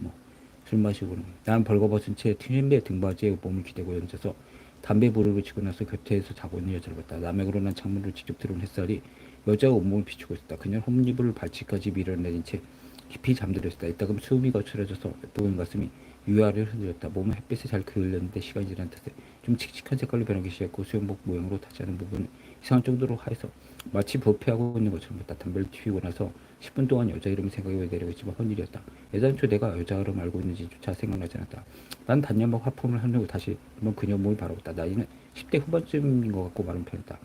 뭐 술 마시고는 난 벌거벗은 채 튀는데 등받이에 몸을 기대고 앉아서 담배 불을 붙이고 나서 곁에서 자고 있는 여자를 봤다. 남에게로 난 창문으로 직접 들어온 햇살이 여자가 온몸을 비추고 있었다. 그녀는 홈립을 발치까지 밀어내린 채 깊이 잠들었다. 이따금 숨이 거칠어져서 보인 가슴이 유아를 흔들렸다. 몸은 햇빛에 잘 그을렸는데 시간이 지난 탓에 좀 칙칙한 색깔로 변하기 시작했고 수영복 모양으로 타지 않은 부분은 이상한 정도로 하여서 마치 부패하고 있는 것처럼 봤다. 담배를 피우고 나서 10분 동안 여자 이름이 생각이 왜 내려오지만 헛일이었다. 예전초 내가 여자 이름 알고 있는지조차 생각나지 않았다. 난 단연막 화품을 흔들고 다시 한번 그녀 몸을 바라봤다. 나이는 10대 후반쯤인 것 같고 마른 편이다.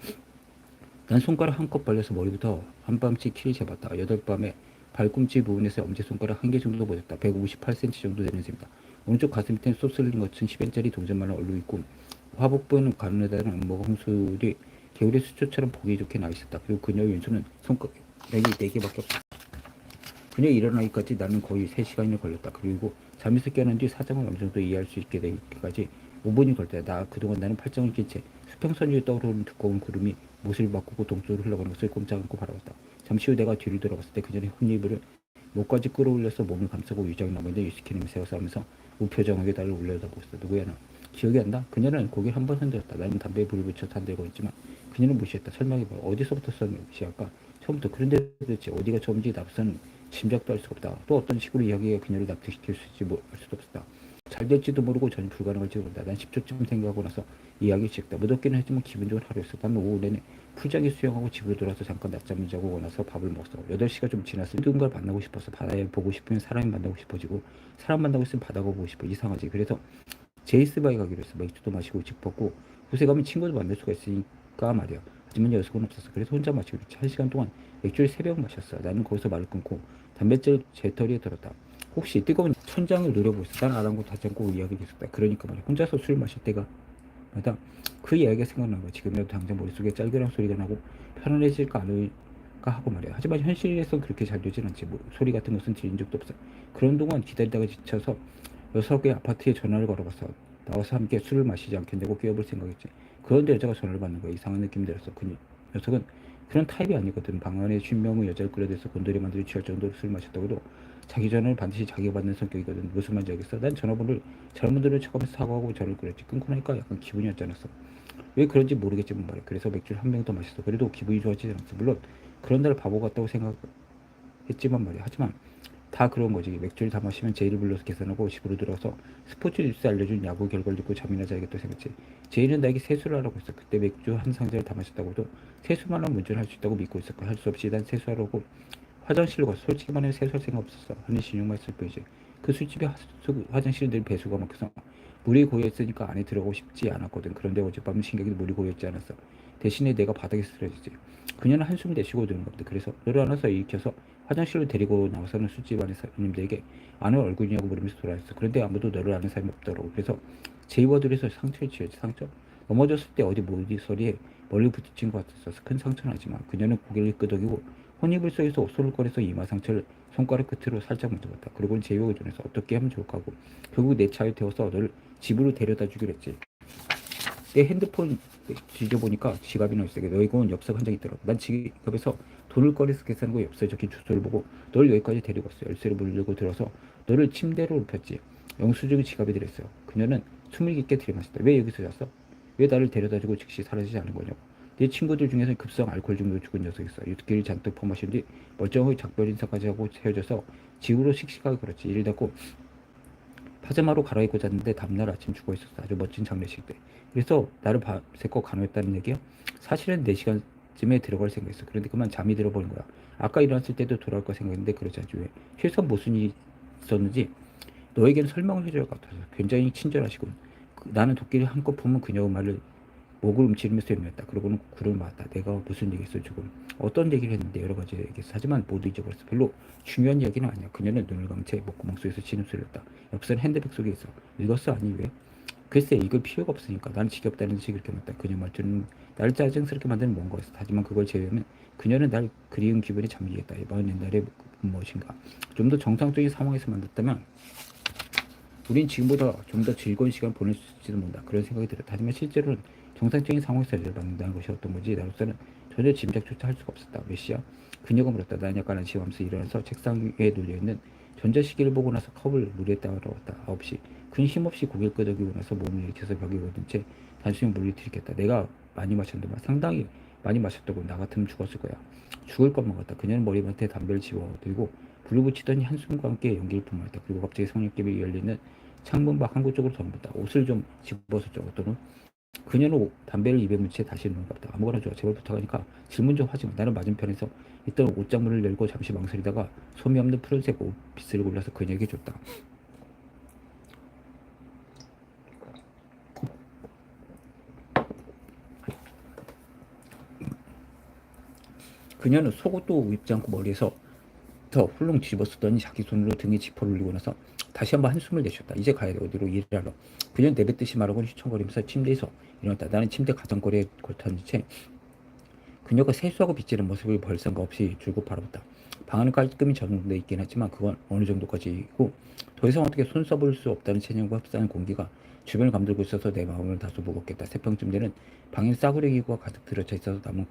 난 손가락 한껏 벌려서 머리부터 한밤씩 키를 재봤다. 여덟 밤에 발꿈치 부분에서 엄지손가락 한 개 정도 보였다. 158cm 정도 되는 셈이다. 오른쪽 가슴 밑에는 쏘슬린 것은 10엔짜리 동전만을 얼룩 있고 화복부는 가늘다는 안목과 홍술이 개울의 수초처럼 보기 좋게 나와 있었다. 그리고 그녀의 왼손은 손가락이 4개밖에 없다. 그녀 일어나기까지 나는 거의 3시간이 걸렸다. 그리고 잠에서 깨어난 뒤 사정을 어느 정도 이해할 수 있게 되기까지 5분이 걸렸다. 나 그동안 나는 팔짱을 낀 채 수평선 위에 떠오르는 두꺼운 구름이 못을 바꾸고 동쪽으로 흘러가는 것을 꼼짝 않고 바라봤다. 잠시 후 내가 뒤를 돌아봤을 때 그녀는 흙잎을 목까지 끌어올려서 몸을 감싸고 위장이 남아있는 위스키 냄새가 싸면서 무표정하게 나를 올려다보고 있어. 누구야 나? 기억이 안 나? 그녀는 고개를 한 번 흔들었다. 나는 담배에 불을 붙여 단들고 있지만 그녀는 무시했다. 설명해봐. 어디서부터 시작할까? 처음부터. 그런데 도대체 어디가 처음인지 나부터는 짐작도 할 수가 없다. 또 어떤 식으로 이야기가 그녀를 납득시킬 수 있을지 뭐, 알 수도 없었다. 잘 될지도 모르고 전혀 불가능할지도 모른다. 난 10초쯤 생각하고 나서 이야기 시작다. 무덥기는 했지만 기분 좋은 하루였어. 밤 오후 내내 풀장에 수영하고 집으로 돌아서 잠깐 낮잠을 자고 나서 밥을 먹었어. 8시가 좀 지났을 때 누군가를 만나고 싶어서 바다에 보고 싶으면 사람이 만나고 싶어지고 사람 만나고 있으면 바다가 보고 싶어. 이상하지. 그래서 제이스바에 가기로 했어. 맥주도 마시고 집 벗고 곳에 가면 친구도 만날 수가 있으니 까 말이야. 하지만 녀석은 없었어. 그래서 혼자 마시고. 한 시간 동안 맥주를 세 병 마셨어. 나는 거기서 말을 끊고 담뱃줄 제 털에 들었다. 혹시 뜨거운 천장을 노려보고 있어. 난 아랑곳하지 않고 이야기를 했었다. 그러니까 말이야. 혼자서 술 마실 때가 마다 그 이야기가 생각난 거야. 지금이라도 당장 머릿속에 짤그랑 소리가 나고 편안해질까 않을까 하고 말이야. 하지만 현실에선 그렇게 잘 되진 않지. 뭐 소리 같은 것은 들린 적도 없어. 그런 동안 기다리다가 지쳐서 녀석의 아파트에 전화를 걸어봤어. 나와서 함께 술을 마시지 않겠냐고 끼어볼 생각했지. 그런데 여자가 전화를 받는 거야. 이상한 느낌이 들었어. 그 녀석은 그런 타입이 아니거든. 방 안에 쉰명의 여자를 끌어대서 곤돌이 만들어 취할 정도로 술 마셨다고 해도 자기 전화를 반드시 자기가 받는 성격이거든. 무슨 말인지 알겠어? 난 전화번호를 잘못 들은 척하면서 사과하고 전화를 끊었지. 끊고 나니까 약간 기분이 어쩌았어. 왜 그런지 모르겠지만 말이야. 그래서 맥주를 한 병 더 마셨어. 그래도 기분이 좋아지지 않았어. 물론 그런 날 바보 같다고 생각했지만 말이야. 하지만 다 그런 거지. 맥주를 다 마시면 제이를 불러서 계산하고 집으로 들어서 스포츠 뉴스 알려준 야구 결과를 듣고 잠이나 자야겠다 생각했지. 제이는 나에게 세수를 하라고 했어. 그때 맥주 한 상자를 다 마셨다고 해도 세수만 하면 운전할 수 있다고 믿고 있었고 할 수 없이 난 세수하라고 화장실로 갔어. 솔직히 말하면 세수할 생각 없었어. 하는 신용만 있을 뿐이지. 그 술집에 화장실은 늘 배수가 막혀서 물이 고였으니까 안에 들어가고 싶지 않았거든. 그런데 어젯밤은 신경이 물이 고였지 않았어. 대신에 내가 바닥에 쓰러지지. 그녀는 한숨 내쉬고 드는 겁니다. 그래서 너를 안아서 일으켜서 화장실로 데리고 나와서는 술집 안에 사람들에게 아는 얼굴이냐고 물으면서 돌아왔어. 그런데 아무도 너를 아는 사람이 없더라고. 그래서 제이와 둘이서 상처에 취했지. 상처? 넘어졌을 때 어디 모디 소리에 멀리 부딪힌 것 같았어. 큰 상처는 하지만 그녀는 고개를 끄덕이고 혼입을 속에서 옷소를 꺼내서 이마 상처를 손가락 끝으로 살짝 만져봤다. 그리고는 의존해서 어떻게 하면 좋을까 하고 결국 내 차에 태워서 너를 집으로 데려다 주기로 했지. 내 핸드폰 뒤져보니까 지갑이 나 있어. 너에게 온 엽서 한 장이 있더라고. 난 지갑에서 돈을 꺼내서 계산한 거 엽서에 적힌 주소를 보고 널 여기까지 데리고 왔어. 열쇠를 물들고 들어서 너를 침대로 눕혔지. 영수증이 지갑에 들었어요. 그녀는 숨을 깊게 들이마셨다. 왜 여기서 잤어? 왜 나를 데려다주고 즉시 사라지지 않은 거냐고. 내 친구들 중에서 급성 알코올 중독 죽은 녀석이 있어. 유스키를 잔뜩 퍼마신 뒤 멀쩡하게 작별 인사까지 하고 헤어져서 집으로 씩씩하게 걸었지. 이를 닫고 파자마로 갈아입고 잤는데 다음날 아침 죽어 있었어. 아주 멋진 장례식 때. 그래서 나를 밤새껏 간호했다는 얘기야? 사실은 4시간 쯤에 들어갈 생각했어. 그런데 그만 잠이 들어버린 거야. 아까 일어났을 때도 돌아올 거 생각했는데 그러지 않지 왜. 실선 무슨 일이 있었는지 너에게는 설명을 해줘야 할 것 같아서 굉장히 친절하시고 그, 나는 도끼를 한껏 품은 그녀의 말을 목을 움츠리면서 외면했다. 그러고는 구를 맞다. 내가 무슨 얘기했어 지금. 어떤 얘기를 했는데 여러 가지 얘기했어. 하지만 모두 잊어버렸어. 별로 중요한 이야기는 아니야. 그녀는 눈을 감은 채 목구멍 속에서 신음소리를 했다. 엽서는 핸드백 속에 있어. 읽었어? 아니 왜? 글쎄 이걸 필요가 없으니까 나는 지겹다는 그렇게 말했다. 그녀 말투는 나를 짜증스럽게 만드는 뭔가였어. 하지만 그걸 제외하면 그녀는 날 그리운 기분에 잠기겠다. 이번 옛날에 무엇인가. 좀 더 정상적인 상황에서 만났다면 우린 지금보다 좀 더 즐거운 시간 보낼 수 있을지도 모른다. 그런 생각이 들었다. 하지만 실제로는 정상적인 상황에서 열받는다는 것이 어떤 건지 나로서는 전혀 짐작조차 할 수가 없었다. 몇 시야? 그녀가 물었다. 난 약간 안심하면서 일어나서 책상 위에 놓여있는 전자시계를 보고 나서 컵을 물에 따라왔다. 9시. 근 힘없이 고개를 끄덕이고 나서 몸을 일으켜서 벽에 오든 채 물을 들이켰다. 내가 많이 마셨는데 상당히 많이 마셨다고 나 같으면 죽었을 거야. 죽을 것만 같다. 그녀는 머리맡에 담배를 집어들고 불을 붙이더니 한숨과 함께 연기를 뿜어냈다. 그리고 갑자기 성냥개비 열리는 창문 밖 한구 쪽으로 덤볐다. 옷을 좀 집어서 쪼었더니 그녀는 옷- 담배를 입에 묻혀 다시 눈을 감다. 아무거나 좋아. 제발 부탁하니까 질문 좀 하지 마. 나는 맞은편에서 있던 옷장문을 열고 잠시 망설이다가 소미 없는 푸른색 옷빗을 골라서 그녀에게 줬다. 그녀는 속옷도 입지 않고 머리에서 더 훌렁 뒤집어 쓰더니 자기 손으로 등에 지퍼를 올리고 나서 다시 한번 한숨을 내쉬었다. 이제 가야 돼. 어디로 일하러. 그녀는 내뱉듯이 말하고 휘청거리면서 침대에서 일어났다. 나는 침대 가장거리에 걸터앉은 채 그녀가 세수하고 빗지는 모습을 별 생각 없이 줄곧 바라봤다. 방 안은 깔끔히 정돈돼 있긴 하지만 그건 어느 정도까지고 더 이상 어떻게 손 써볼 수 없다는 체념과 흡사한 공기가 주변을 감돌고 있어서 내 마음을 다소 무겁겠다. 새벽쯤 되는 방엔 싸구려 기구가 가득 들어차 있어서 남은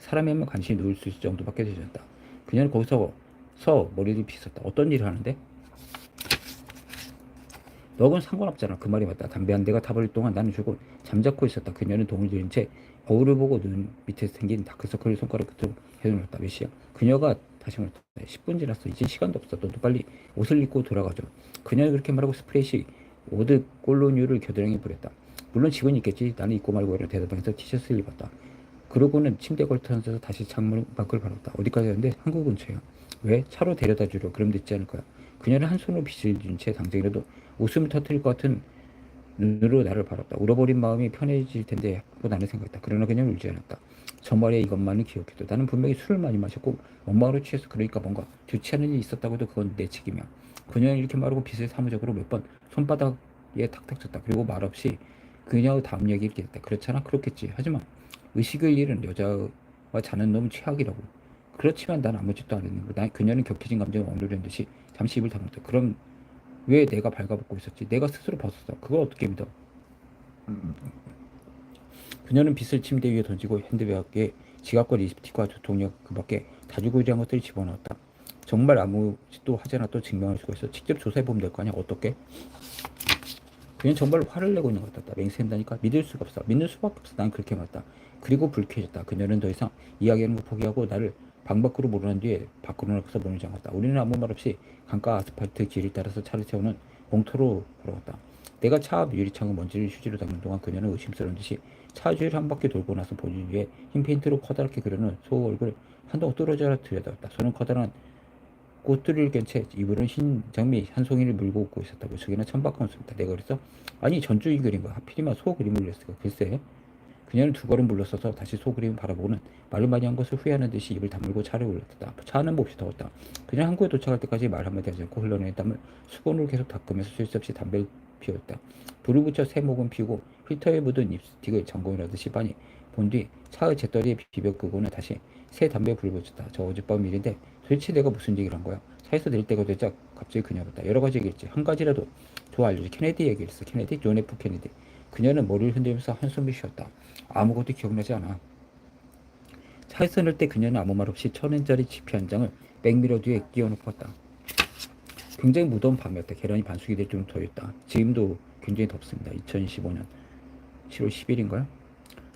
사람이 한명 간신히 누울 수 있을 정도밖에 되지 않다. 그녀는 거기서 서 머리를 빗었다. 어떤 일을 하는데? 너건 상관없잖아. 그 말이 맞다. 담배 한 대가 타버릴 동안 나는 조금 잠자코 있었다. 그녀는 동을 들인 채 거울을 보고 눈 밑에 생긴 다크서클을 손가락 끝으로 해놓았다. 몇 시야? 그녀가 다시 말했다. 10분 지났어. 이제 시간도 없어. 너도 빨리 옷을 입고 돌아가죠. 그녀는 그렇게 말하고 스프레이시 오드 꼴로뉴를 겨드랑이에 뿌렸다. 물론 집은 있겠지. 나는 입고 말고 이런 대답방에서 티셔츠를 입었다. 그러고는 침대 걸터 앉아서 다시 창문 밖을 바랐다. 어디까지 갔는데 한국 근처야. 왜? 차로 데려다 주려. 그럼 늦지 않을 거야. 그녀는 한 손으로 빗을 준 채 당장이라도 웃음을 터뜨릴 것 같은 눈으로 나를 바랐다. 울어버린 마음이 편해질 텐데 하고 나는 생각했다. 그러나 그냥 울지 않았다. 저 말에 이것만은 기억해도 나는 분명히 술을 많이 마셨고 엄마로 취해서 그러니까 뭔가 좋지 않은 일이 있었다고 해도 그건 내 책임이야. 그녀는 이렇게 말하고 빗을 사무적으로 몇 번 손바닥에 탁탁 쳤다. 그리고 말없이 그녀의 다음 얘기를 이렇게 했다. 그렇잖아? 그렇겠지. 하지만 의식을 잃은 여자와 자는 놈 최악이라고. 그렇지만 난 아무 짓도 안 했는 거야. 난 그녀는 격해진 감정을 억누르는 듯이 잠시 입을 다물었다. 그럼 왜 내가 발가벗고 있었지? 내가 스스로 벗었어. 그걸 어떻게 믿어? 그녀는 빗을 침대 위에 던지고 핸드백에 지갑과 리스틱과 조통력 그 밖에 다주고지한 것들을 집어넣었다. 정말 아무 짓도 하지 않아도 증명할 수가 있어. 직접 조사해보면 될 거 아니야. 어떻게? 그냥 정말 화를 내고 있는 것 같다. 맹세한다니까 믿을 수가 없어. 믿는 수밖에 없어. 난 그렇게 말했다. 그리고 불쾌해졌다. 그녀는 더 이상 이야기하는 걸 포기하고 나를 방 밖으로 몰아낸 뒤에 밖으로 나가서 문을 잠갔다. 우리는 아무 말 없이 강가 아스팔트 길을 따라서 차를 세우는 공터로 걸어갔다. 내가 차 앞 유리창을 먼지를 휴지로 닦는 동안 그녀는 의심스러운 듯이 차 주위를 한 바퀴 돌고 나서 본인 위에 흰 페인트로 커다랗게 그려놓은 소 얼굴을 한동 뚫어져라 들여다봤다. 손은 커다란 꽃들을 깬채 이불은 흰 장미 한 송이를 물고 웃고 있었다고 저기는 천박한 웃음이다. 내가 그랬어? 아니 그린 거야. 하필이면 소 그림을 그렸을까? 글쎄. 그녀는 두 걸음 물러서서 다시 소 그림을 바라보고는 말을 많이 한 것을 후회하는 듯이 입을 다물고 차를 올랐다. 차는 몹시 더웠다. 그냥 항구에 도착할 때까지 말 한마디 하지 않고 흘러내린 땀을 수건으로 계속 닦으면서 쉴새 없이 담배를 피웠다. 불을 붙여 새 목은 피우고 필터에 묻은 립스틱을 전공이라듯이 많이 본뒤 차의 재떨이에 비벼 끄고는 다시 새 담배에 불을 붙였다. 저 어젯밤 일인데 도대체 내가 무슨 얘기를 한 거야? 차에서 내릴 때가 되자 갑자기 그녀 봤다. 여러 가지 얘기했지. 한 가지라도 더 알려줘. 케네디 얘기했어. 케네디, 존 F 케네디. 그녀는 머리를 흔들면서 한숨을 쉬었다. 아무것도 기억나지 않아. 차에서 내릴 때 그녀는 아무 말 없이 천 원짜리 지폐 한 장을 백미러 뒤에 끼워놓고 왔다. 굉장히 무더운 밤이었다. 계란이 반숙이 될 정도 더웠다. 지금도 굉장히 덥습니다. 2015년 7월 10일인가요?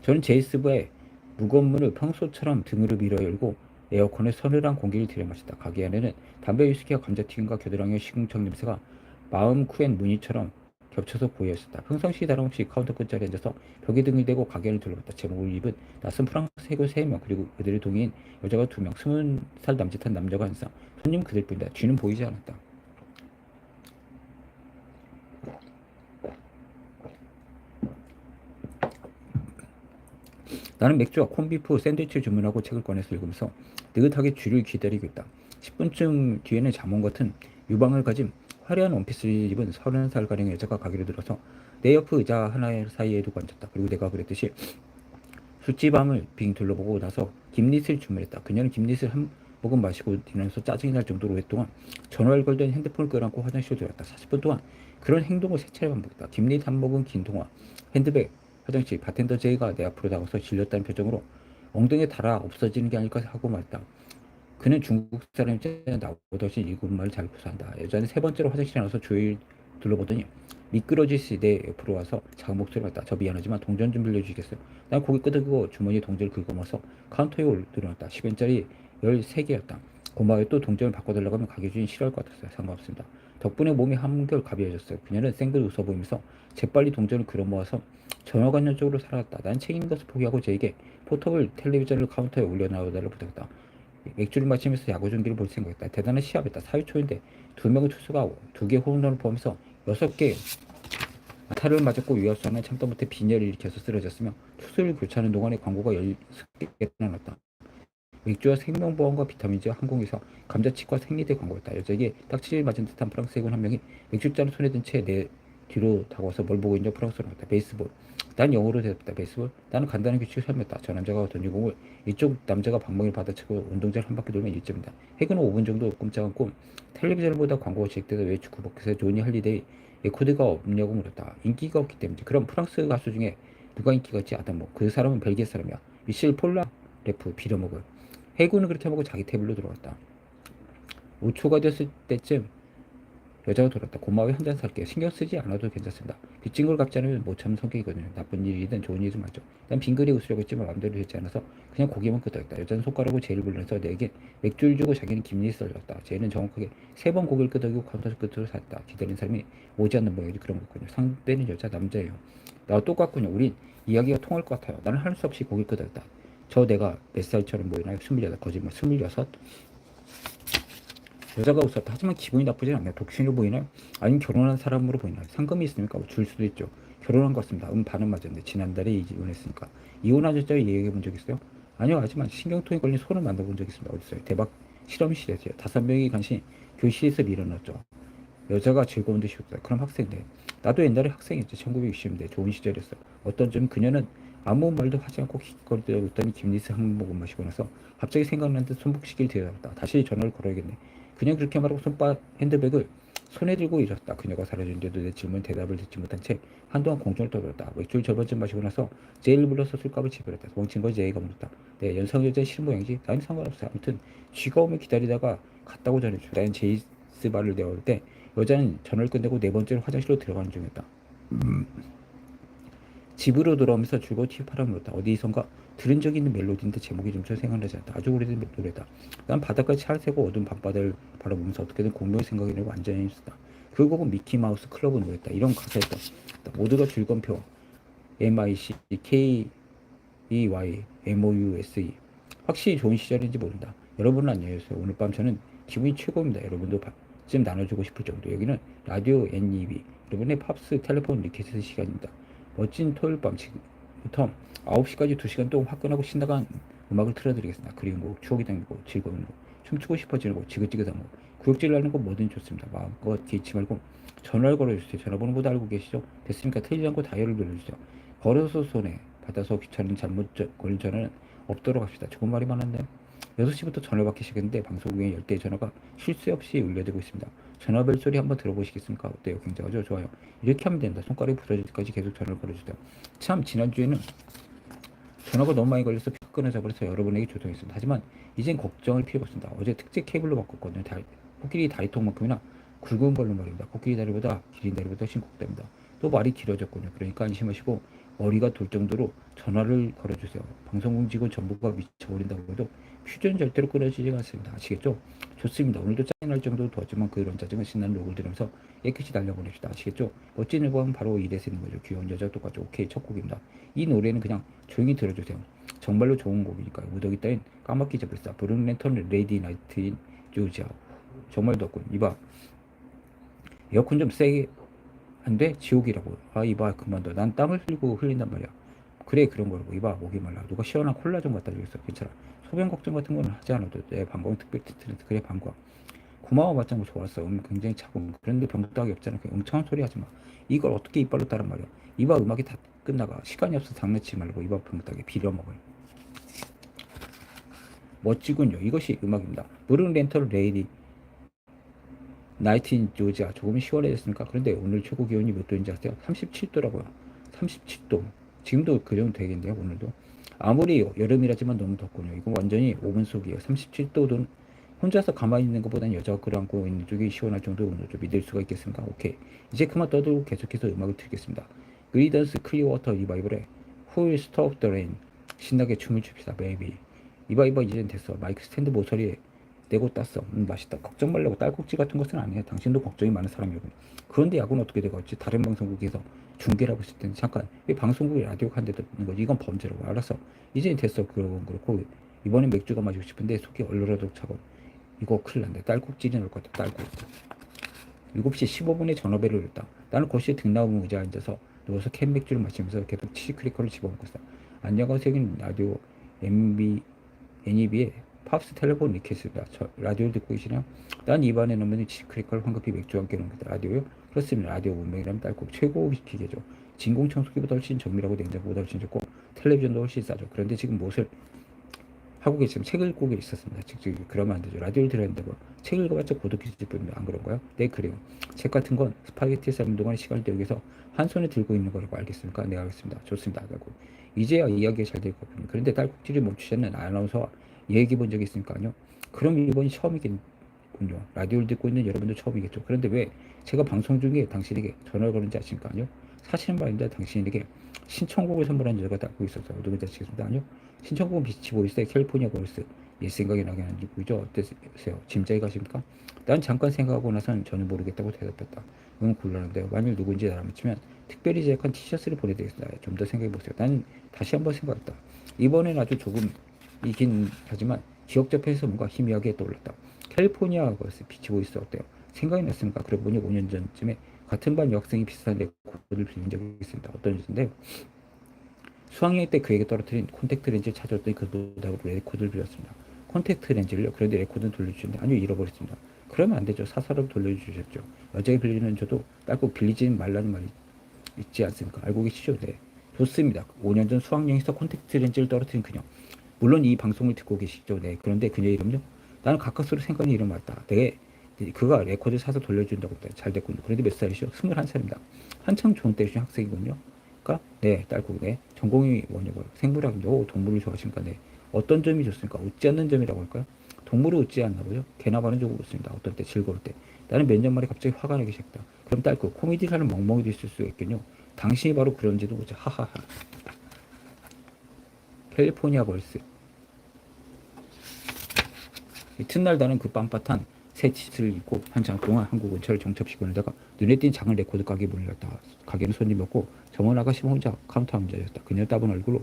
저는 제이스부에 무거운 문을 평소처럼 등으로 밀어 열고 에어컨에 서늘한 공기를 들여마셨다. 가게 안에는 담배 위스키와 감자튀김과 겨드랑이의 시궁청 냄새가 마음 쿠엔 무늬처럼 겹쳐서 보여 있었다. 평상시 다름없이 카운터 끝자리에 앉아서 벽에 등을 대고 가게를 둘러봤다. 제목을 입은 낯선 프랑스 해고 3명 그리고 그들의 동의인 여자가 2명 스물 살 남짓한 남자가 한 쌍. 손님 그들뿐이다. 뒤는 보이지 않았다. 나는 맥주와 콘비프 샌드위치를 주문하고 책을 꺼내서 읽으면서 느긋하게 쥐를 기다리고 있다. 10분쯤 뒤에는 잠원 같은 유방을 가진 화려한 원피스를 입은 30살가량의 여자가 가게로 들어서 내옆 의자 하나 사이에 두고 앉았다. 그리고 내가 그랬듯이 술집함을 빙 둘러보고 나서 김릿을 주문했다. 그녀는 김릿을 한 모금 마시고 뒤면서 짜증이 날 정도로 오랫동안 전화를 걸던 핸드폰을 끌어안고 화장실로 들어갔다. 40분 동안 그런 행동을 세 차례 반복했다. 김릿 한 모금 긴 통화, 핸드백, 화장실, 바텐더 제이가 내 앞으로 다가서 질렸다는 표정으로 엉덩이에 달아 없어지는 게 아닐까 하고 말했다. 그는 중국 사람이 나보다 훨씬 일곱말을 잘 구사한다. 여자는 세 번째로 화장실에 나와서 주위를 둘러보더니 미끄러질 시대 옆으로 와서 작은 목소리가 났다. 저 미안하지만 동전 좀 빌려주시겠어요? 난 고개 끄덕이고 주머니에 동전을 긁어모아서 카운터에 올려놨다. 10엔짜리 13개였다. 고마워요. 또 동전을 바꿔달라고 하면 가게 주인 싫어할 것 같았어요. 상관없습니다. 덕분에 몸이 한결 가벼워졌어요. 그녀는 쌩글 웃어 보이면서 재빨리 동전을 끌어모아서 전화관련 쪽으로 살아갔다. 난책 읽는 것을 포기하고 저에게 포터블 텔레비전을 카운터에 올려놔달라고 부탁했다. 맥주를 마시면서 야구 경기를 볼 생각했다. 대단한 시합이다. 사회초인데 두 명의 투수가 두개 홈런을 포함해서 여섯 개 타를 맞았고 위협수는 참다 못해 빈혈을 일으켜서 쓰러졌으며 투수를 교체하는 동안에 광고가 16개 나왔다. 맥주와 생명보험과 비타민즈와 항공에서 감자칩과 생리대 광고였다. 여자에게 딱지를 맞은 듯한 프랑스 해군 한 명이 맥주잔을 손에 든 채 내 뒤로 다가와서 뭘 보고 있냐 프랑스어로 말했다. 베이스볼. 난 영어로 대답했다. 베이스볼. 나는 간단한 규칙을 설명했다. 저 남자가 던진 공을 이쪽 남자가 방망이를 받아치고 운동장을 한 바퀴 돌면 1점이다. 해군은 5분 정도 꼼짝 않고 텔레비전을 보다 광고가 지역되다 왜 축구 복에서 조니 할리데이 레코드가 없냐고 물었다. 인기가 없기 때문이지. 그럼 프랑스 가수 중에 누가 인기가 있지? 아담모. 그 사람은 벨기에 사람이야. 미셸 폴라 레프 빌어먹을. 해군은 그렇게 하고 자기 테이블로 들어갔다. 5초가 됐을 때쯤 여자가 돌았다. 고마워요. 한 잔 살게요. 신경 쓰지 않아도 괜찮습니다. 빚진 걸 갚지 않으면 못 참는 성격이거든요. 나쁜 일이든 좋은 일이든 맞죠. 난 빙그레 웃으려고 했지만 마음대로 했지 않아서 그냥 고개만 끄덕였다. 여자는 손가락으로 제일 불러서 내게 맥주를 주고 자기는 김리 썰렸다. 쟤는 정확하게 세 번 고개를 끄덕이고 카운터 끝으로 샀다. 기다린 사람이 오지 않는 모양이지 그런 거군요. 상대는 여자 남자예요. 나와 똑같군요. 우린 이야기가 통할 것 같아요. 나는 할 수 없이 고개 끄덕였다. 저 내가 몇 살처럼 보이나요? 스물여덟 거짓말 스물여섯 여자가 웃었다. 하지만 기분이 나쁘진 않네요. 독신으로 보이나요? 아니면 결혼한 사람으로 보이나요? 상금이 있으니까 줄 수도 있죠. 결혼한 것 같습니다. 음 반은 맞았는데 지난달에 이혼했으니까 여자와 얘기해 본 적 있어요? 아니요. 하지만 신경통에 걸린 손을 만나본 적 있습니다. 어딨어요? 대박 실험실에서요. 다섯 명이 간신 교실에서 밀어넣었죠. 여자가 즐거운 듯이 웃다. 그럼 학생인데 나도 옛날에 학생이었지. 1960년대 좋은 시절이었어. 어떤 점 그녀는 아무 말도 하지 않고 킥거리다 웃더니 김리스 한 모금 마시고 나서 갑자기 생각난 듯 손목시계를 들여다봤다. 다시 전화를 걸어야겠네. 그냥 그렇게 말하고 손바 핸드백을 손에 들고 일었다. 그녀가 사라진데도 내 질문 대답을 듣지 못한 채 한동안 공중을 떠돌았다. 맥주를 절반쯤 마시고 나서 제이를 불러서 술값을 지불했다. 도망친 걸 제이가 물었다. 네, 연상 여자의 싫은 모양이지? 나는 상관없어. 아무튼 쥐가 오면 기다리다가 갔다고 전해줘. 나는 제이스 말을 내올 때 여자는 전화를 끝내고 네 번째로 화장실로 들어가는 중이었다. 음. 집으로 돌아오면서 즐거운 티파를 물었다. 어디선가 들은 적이 있는 멜로디인데 제목이 좀잘 생각나지 않다. 아주 오래된 노래다. 난 바닷가에 차를 세고 어두운 밤바다를 바라보면서 어떻게든 공룡의 생각이 완전히 있었다. 그 곡은 미키마우스 클럽을 노래했다. 이런 가사였다. 모두가 즐거운 표. M-I-C, K-E-Y, M-O-U-S-E. 확실히 좋은 시절인지 모른다. 여러분은 안녕하세요. 오늘 밤 저는 기분이 최고입니다. 여러분도 좀 나눠주고 싶을 정도. 여기는 라디오 NEB. 여러분의 팝스 텔레폰 리퀘스트 시간입니다. 멋진 토요일 밤 지금부터 9시까지 2시간 동안 화끈하고 신나간 음악을 틀어드리겠습니다. 그리운 곡, 추억이 담기고 즐거운 곡, 춤추고 싶어지는 곡, 지긋지긋한 곡, 구역질 나는 곡 뭐든 좋습니다. 마음껏 개의치 말고 전화를 걸어주세요. 전화번호보다 알고 계시죠? 됐으니까 틀리지 않고 다이얼을 눌러주세요. 걸어서 손에 받아서 귀찮은 잘못 걸린 전화는 없도록 합시다. 조금 말이 많았네요. 6시부터 전화 받기 시작했는데 방송 중에 10대의 전화가 쉴 새 없이 울려대고 있습니다. 전화벨 소리 한번 들어보시겠습니까? 어때요? 굉장하죠? 좋아요. 이렇게 하면 된다. 손가락이 부러질 때까지 계속 전화를 걸어주세요. 참 지난주에는 전화가 너무 많이 걸려서 픽 끊어져 버려서 여러분에게 조성했습니다. 하지만 이젠 걱정할 필요가 없습니다. 어제 특제 케이블로 바꿨거든요. 다, 코끼리 다리통만큼이나 굵은 걸로 말입니다. 코끼리 다리보다 길인 다리보다 훨씬 굵답니다. 또 말이 길어졌군요. 그러니까 안심하시고 머리가 돌 정도로 전화를 걸어주세요. 방송국 직원 전부가 미쳐버린다고 해도 퓨전 절대로 끊어지지 않습니다. 아시겠죠? 좋습니다. 오늘도 짜증날 정도로 더웠지만 그런 짜증은 신나는 녹을 들으면서 깨끗이 날려보냅시다. 아시겠죠? 멋진 앨범은 바로 이래서 있는 거죠. 귀여운 여자 똑같죠. 오케이 첫 곡입니다. 이 노래는 그냥 조용히 들어주세요. 정말로 좋은 곡이니까요. 무더기 따윈 까맣게 잡을싸. 브룬 랜턴 레디 나이트인 조지아. 정말 덥군. 이봐. 에어컨 좀 세게 안 돼? 지옥이라고. 아 이봐 그만둬. 난 땀을 흘리고 흘린단 말이야. 그래 그런 거라고. 이봐 목이 말라. 누가 시원한 콜라 좀 갖다 주겠어. 괜찮아. 소변 걱정 같은 거는 하지 않아도 돼. 방광 특별 트렌트 그래 방광. 고마워 맞짱 좋았어. 음 굉장히 차고. 그런데 병따기 없잖아. 그 엄청난 소리 하지 마. 이걸 어떻게 이빨로 따란 말이야. 이봐 음악이 다 끝나가. 시간이 없어 장난치지 말고 이봐 병따기 빌어먹어요. 멋지군요. 이것이 음악입니다. 브룬 렌털 레이디 나이트인 조지아 조금 시원해졌으니까 그런데 오늘 최고 기온이 몇 도인지 아세요? 37도라고요. 37도. 지금도 그 정도 되겠는데요. 오늘도. 아무리 여름이라지만 너무 덥군요. 이거 완전히 오븐 속이에요. 37도는 혼자서 가만히 있는 것보다는 여자가 끌어안고 있는 쪽이 시원할 정도로 좀 믿을 수가 있겠습니까? 오케이. 이제 그만 떠들고 계속해서 음악을 틀겠습니다. 그리던스 클리어워터 리바이벌의 Who Will Stop the Rain 신나게 춤을 춥시다, 베이비. 이바이바 이젠 됐어. 마이크 스탠드 모서리에 내고 땄어. 음, 맛있다. 걱정 말라고 딸꾹질 같은 것은 아니야. 당신도 걱정이 많은 사람이군. 그런데 야구는 어떻게 되겠지? 다른 방송국에서 중계라고 했을 때는 잠깐 왜 방송국이 라디오가 한대 듣는 거지? 이건 범죄라고 알았어. 이제 됐어. 그건 그렇고 이번엔 맥주가 마시고 싶은데 속이 얼얼하도록 차고 이거 큰일 난다. 딸꾹질이 것 같다. 딸꾹. 7시 15분에 전화벨을 울렸다. 나는 거실에 등나무 의자에 앉아서 누워서 캔 맥주를 마시면서 계속 치즈크래커를 집어먹고 있다. 안녕하세요. 라디오 MB, NEB의 팝스 텔레폰 리퀘스트입니다. 저 라디오 듣고 계시나요? 난 입안에 넣으면 치즈크래커를 황급히 맥주와 함께 넣습니다. 라디오요? 그렇습니다. 라디오 문명이라면 딸꾹 최고 기계죠. 진공청소기보다 훨씬 정밀하고 냉장고보다 훨씬 좋고 텔레비전도 훨씬 싸죠. 그런데 지금 무엇을 하고 계시면 책을 읽고 있었습니다. 즉, 그러면 안 되죠. 라디오를 들었는데 뭐, 책 읽어봤자 고독해질 뿐이면 안 그런가요? 네, 그래요. 책 같은 건 스파게티 삶는 동안 시간을 때우기 위해서 한 손에 들고 있는 거라고 알겠습니까? 네, 알겠습니다. 좋습니다. 하고. 이제야 이야기가 잘될 거군요. 그런데 딸꾹질을 멈추지 않는 아나운서와 얘기해 본 적이 있으니까요. 그럼 이번이 처음이겠군요. 라디오를 듣고 있는 여러분도 처음이겠죠. 그런데 왜 제가 방송 중에 당신에게 전화를 걸는지 아십니까? 아니요. 사실은 말입니다. 당신에게 신청곡을 선물한 여자가 따고 있어서 누군지 아시겠습니다? 아니요. 신청곡은 비치보이스의 캘리포니아 걸스 옛 생각이 나게 하는 곡이죠. 어떠세요? 짐작이 가십니까? 난 잠깐 생각하고 나선 전혀 모르겠다고 대답했다. 응 곤란한데요. 만일 누군지 알아맞히면 특별히 제작한 티셔츠를 보내드리겠습니다. 좀 더 생각해보세요. 나는 다시 한번 생각했다. 이번엔 아주 조금 이긴 하지만 기억 접해서 뭔가 희미하게 떠올랐다. 캘리포니아 걸스 비치보이스 어때요? 생각이 났습니까? 그래 보니 5년 전쯤에 같은 반 여학생이 비슷한 레코드를 빌린 적이 있습니다. 어떤 일인데요? 수학여행 때 그에게 떨어뜨린 콘택트 렌즈를 찾았더니 그 노답으로 레코드를 빌렸습니다. 콘택트 렌즈를요? 그런데 레코드는 돌려주셨는데 아니요 잃어버렸습니다. 그러면 안 되죠. 사서라도 돌려주셨죠. 여자에게 빌리는 저도 딸꼭 빌리지 말라는 말이 있지 않습니까? 알고 계시죠? 네. 좋습니다. 5년 전 수학여행에서 콘택트 렌즈를 떨어뜨린 그녀. 물론 이 방송을 듣고 계시죠. 네. 그런데 그녀 이름요? 나는 가까스로 생각이 이름 맞다. 되게 그가 레코드 사서 돌려준다고 했다. 잘 됐군요. 그런데 몇 살이시죠? 21살입니다. 한참 좋은 때이신 학생이군요. 그러니까 네, 딸꾹 네. 전공이 뭐냐고요? 생물학인데 오, 동물을 좋아하십니까? 네. 어떤 점이 좋습니까? 웃지 않는 점이라고 할까요? 동물을 웃지 않나 보죠? 개나 가는 적 웃습니다. 어떨 때 즐거울 때. 나는 몇 년 만에 갑자기 화가 나기 시작했다. 그럼 딸꾹 코미디라는 멍멍이도 있을 수 있겠군요. 당신이 바로 그런지도 모르죠. 하하하. 캘리포니아 걸스. 이튿날 나는 그 빳빳한 새 티를 입고 한참 동안 한국 정첩시고 내다가 눈에 띈 작은 레코드 가게 문을 열었다. 가게는 손님 없고 점원 아가씨 혼자 카운터 앉아있었다. 그녀 따분 얼굴로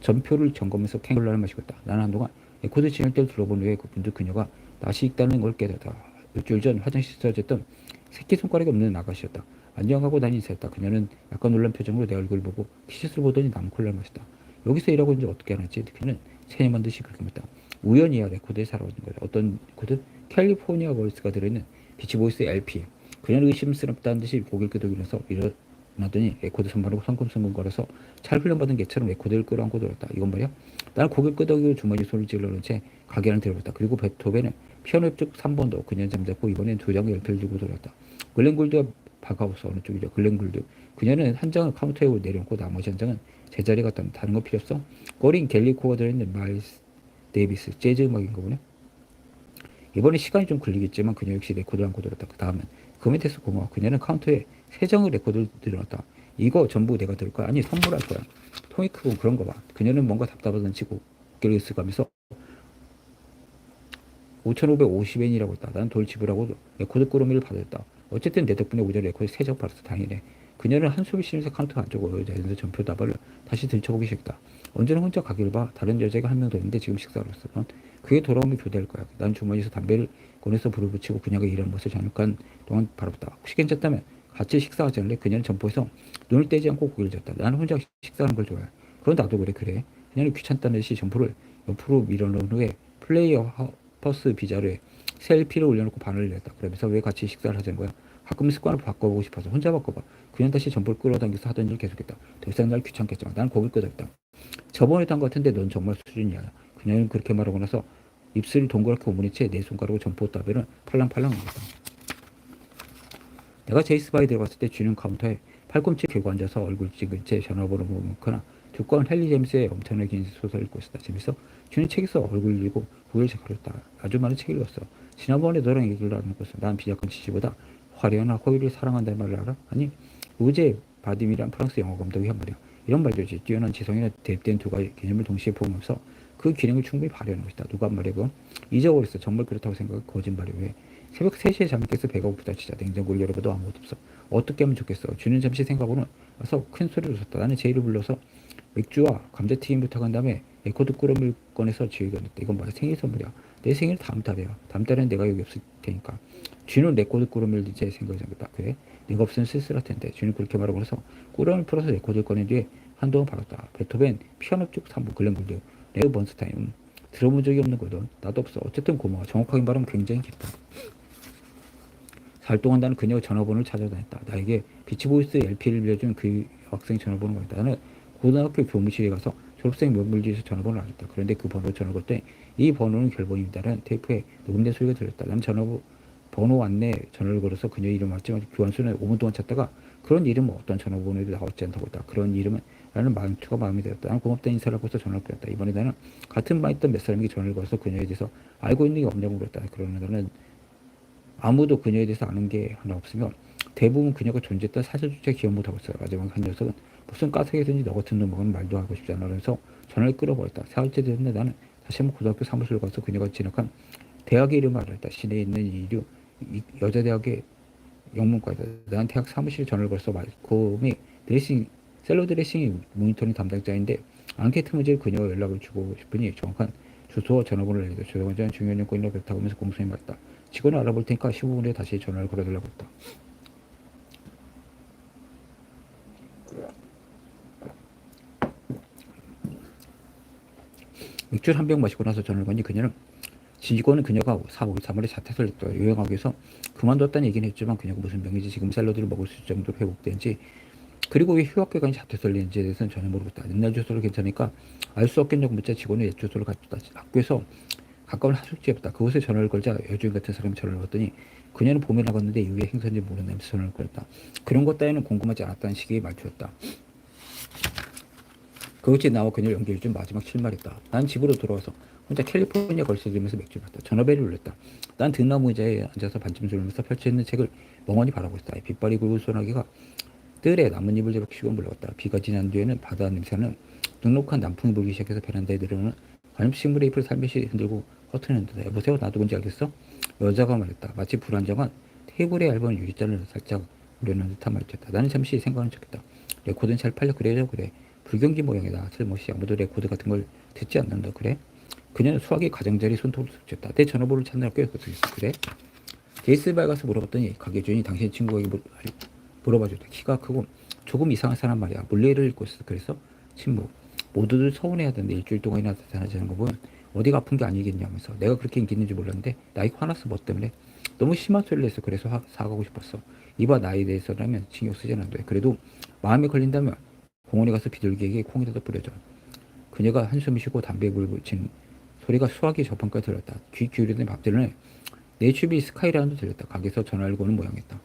전표를 점검해서 캥글라를 마시고 있다. 나는 한동안 레코드 진열대를 둘러본 후에 그분도 그녀가 낯이 있다는 걸 깨달았다. 일주일 전 화장실에 쓰러졌던 새끼손가락이 없는 아가씨였다. 안녕하고 난 인사했다. 그녀는 약간 놀란 표정으로 내 얼굴을 보고 티셔츠를 보더니 남콜라를 마셨다. 여기서 일하고 있는지 어떻게 알았지? 그는 세념한 듯이 그렇게 말했다. 우연이야 레코드에 살아오는 거다. 어떤 코드? 캘리포니아 걸스가 들어있는 비치보이스 LP. 그녀는 의심스럽다는 듯이 고개를 끄덕이면서 일어나더니 레코드 선반으로 성큼성큼 걸어서 잘 훈련받은 개처럼 레코드를 끌어안고 들었다. 이건 뭐야? 나는 고개를 끄덕이고 주머니 손을 찔러놓은 채 가게 안을 들어봤다. 그리고 베토벤은 피아노 옆쪽 3번도 그녀는 잠자코 이번엔 두 장의 연필을 들고 돌아왔다. 글렌굴드와 바가우스 어느 쪽이죠? 글렌굴드. 그녀는 한 장을 카운터에 내려놓고 나머지 한 장은 제자리에 놓 다른 거 필요 없어? 꺼린 갤리코가 들어있는 마일스 데이비스 재즈 음악인가 보네. 이번에 시간이 좀 걸리겠지만 그녀 역시 레코드를 안고 들었다. 그 다음엔 그 밑에서 고마워. 그녀는 카운터에 세 장의 레코드를 들어놨다. 이거 전부 내가 들을 거야. 아니 선물할 거야. 통이 크고 그런 거 봐. 그녀는 뭔가 답답하던 치고 고개를 쓰가면서 5,550엔이라고 했다. 난돌 지불하고 레코드 꾸러미를 받았다. 어쨌든 내 덕분에 오전 레코드 세장 팔았어. 당연해. 그녀는 한숨을 쉬면서 카운터 안쪽으로 여자에서 전표 답을 다시 들춰보기 시작했다. 언제나 혼자 가기를 봐. 다른 여자가 한 명 더 있는데 지금. 넌 그게 돌아오면 교대할 거야. 난 주머니에서 담배를 꺼내서 불을 붙이고 그녀가 일하는 모습을 잠깐 동안 바라봤다. 혹시 괜찮다면 같이 식사하지 않을래? 그녀는 점포에서 눈을 떼지 않고 고개를 졌다. 나는 혼자 식사하는 걸 좋아해. 그건 나도 그래. 그래. 그녀는 귀찮다는 듯이 점포를 옆으로 밀어놓은 후에 플레이어 퍼스 비자루에 셀피를 올려놓고 바늘을 냈다. 그러면서 왜 같이 식사를 하자는 거야? 가끔 습관을 바꿔보고 싶어서 혼자 바꿔봐. 그냥 다시 점포를 끌어당겨서 하던 일 계속했다. 더 이상 날 귀찮겠지만 난 고개를 끄덕였다. 저번에도 한 것 같은데 넌 정말 수준이야. 그녀는 그렇게 말하고 나서 입술이 동그랗게 오므린 채 내 손가락으로 점포 따위를 팔랑팔랑 먹었다. 내가 제이스 바에 들어갔을 때 주는 카운터에 팔꿈치 개고 앉아서 얼굴 찍은 채 전화번호 보거나 두꺼운 헨리 제임스의 엄청나게 긴 소설을 읽고 있었다. 재밌어? 주는 책에서 얼굴 들고 고개를 가렸다. 아주 많은 책을 읽었어. 지난번에 너랑 얘기를 나눈 것은 난 비약한 지지보다 화려한 호의를 사랑한다는 말을 알아? 아니 우제 바딤이란 프랑스 영어 감독이 한 말이야. 이런 말이지. 뛰어난 지성이나 대입된 두 가지 개념을 동시에 포함해서 그 기능을 충분히 발휘하는 것이다. 누가 그건? 잊어버렸어. 정말 그렇다고 생각해. 거짓말이야. 왜? 새벽 3시에 잠이 깨서 배가 고프다 진짜 냉장고를 열어봐도 아무것도 없어. 어떻게 하면 좋겠어. 주는 잠시 생각으로는 와서 큰 소리로 웃었다. 나는 제이를 불러서 맥주와 감자튀김 부탁한 다음에 에코드 끓음을 꺼내서 지휘가 냈다. 이건 뭐야? 생일 선물이야. 내 생일 다음 달이야. 다음 달엔 내가 여기 없을 테니까. 쥐는 레코드 꾸러미를 이제 생각이 생겼다. 그래? 내가 없으면 쓸쓸할 텐데. 쥐는 그렇게 말하고 나서 꾸러미를 풀어서 레코드를 꺼낸 뒤에 한동안 바랐다. 베토벤, 피아노 쪽 3부, 글렌 골드, 레오 번스타임. 음, 들어본 적이 없는 거든. 나도 없어. 어쨌든 고마워. 정확하게 말하면 굉장히 기뻐. 살 동안 나는 그녀의 전화번호를 찾아다녔다. 나에게 비치보이스 LP를 빌려준 그 학생 전화번호가 있다. 나는 고등학교 교무실에 가서 졸업생 명물지에서 전화번호를 알았다. 그런데 그 번호 전화 걸때 이 번호는 결번입니다라는 테이프에 녹음된 소리가 들렸다. 나는 전화 번호 안내 전화를 걸어서 그녀 이름 왔지만 교환소는 5분 동안 찾다가 그런 이름은 어떤 전화번호에도 나왔지 않다고 했다. 그런 이름은 나는 말투가 마음에 들었다. 나는 고맙다는 인사를 하고서 전화를 끊었다. 이번에 나는 같은 반에 있던 몇 사람에게 전화를 걸어서 그녀에 대해서 알고 있는 게 없냐고 물었다. 그러나 나는 아무도 그녀에 대해서 아는 게 하나 없으며 대부분 그녀가 존재했던 사실조차 기억 못하고 있어요. 마지막 한 녀석은 무슨 까닭이든지 너 같은 놈은 말도 하고 싶지 않아 그래서 전화를 끌어버렸다. 사흘째 됐는데 나는 다시 한번 고등학교 사무실로 가서 그녀가 진학한 대학의 이름을 알았다. 시내에 있는 이류 이- 여자대학의 영문과이다. 난 대학 사무실에 전화를 걸어서 말콤이 드레싱 셀러 드레싱 모니터링 담당자인데 앙케이트 문제를 그녀와 연락을 주고 싶으니 정확한 주소와 전화번호를 알려줘. 죄송하지 중요한 요건이라 그렇다고 하면서 공소에 말했다. 직원을 알아볼 테니까 15분 후에 다시 전화를 걸어달라고 했다. 맥주를 한 병 마시고 나서 전화를 거니 그녀는 직원은 그녀가 4, 5일 3월에 자퇴를 했다. 요양하기 위해서 그만뒀다는 얘기는 했지만 그녀가 무슨 병인지 지금 샐러드를 먹을 수 있을 정도로 회복된지 그리고 왜 휴학기간이 자퇴서를 낸지에 대해서는 전혀 모르겠다. 옛날 주소를 괜찮으니까 알 수 없겠냐고 묻자 직원은 옛 주소를 갖다 학교에서 가까운 하숙집이었다. 그곳에 전화를 걸자 여주인 같은 사람이 전화를 걸더니 그녀는 봄에 나갔는데 이후에 행선지 모른다면서 전화를 걸었다. 그런 것 따위는 궁금하지 않았다는 식의 말투였다. 그것이 나와 그녀를 연결해 준 마지막 실말이다. 난 집으로 돌아와서 혼자 캘리포니아 걸스 들으면서 맥주 를 마셨다. 전화벨이 울렸다. 난 등나무 의자에 앉아서 반쯤 졸면서 펼쳐있는 책을 멍하니 바라고 있었다. 빗발이 굵은 소나기가 뜰에 나뭇잎을 잡히고 물러갔다. 비가 지난 뒤에는 바다 냄새는 눅눅한 남풍이 불기 시작해서 베란다에 내려오는 관음식물의 잎을 살며시 흔들고 허트는다. 여보세요? 나 누군지 알겠어? 여자가 말했다. 마치 불안정한 테이블에 얇은 유리잔을 살짝 우려는 듯한 말투였다. 나는 잠시 생각하는 척했다. 레코드는 잘 팔려 그래요 그래. 불경기 모양이다. 틀림없이 아무도 레코드 같은 걸 듣지 않는다. 그래? 그녀는 수학의 가장자리 손톱을 숙였다. 내 전화번호를 찾느라 꽤 고생했어. 그래? 제이스바에 가서 물어봤더니 가게 주인이 당신 친구에게 물- 물어봐줬다. 키가 크고 조금 이상한 사람 말이야. 물레를 읽고 있어. 그래서 침묵. 모두들 서운해하던데 일주일 동안이나 나타나지 않은 거 보면 어디가 아픈 게 아니겠냐면서 내가 그렇게 인기 있는지 몰랐는데 나이 화났어 뭐 때문에 너무 심한 소리를 했어 그래서 화, 사가고 싶었어 이봐 나이에 대해서라면 신경 쓰지 않아도 그래도 마음에 걸린다면 공원에 가서 비둘기에게 콩이라도 뿌려줘. 그녀가 한숨을 쉬고 담배에 불 붙인 소리가 수화기 저판까지 들렸다. 귀 기울이더니 밥들은 내 주비 스카이라운드 들렸다. 가게에서 전화를 거는 모양이었다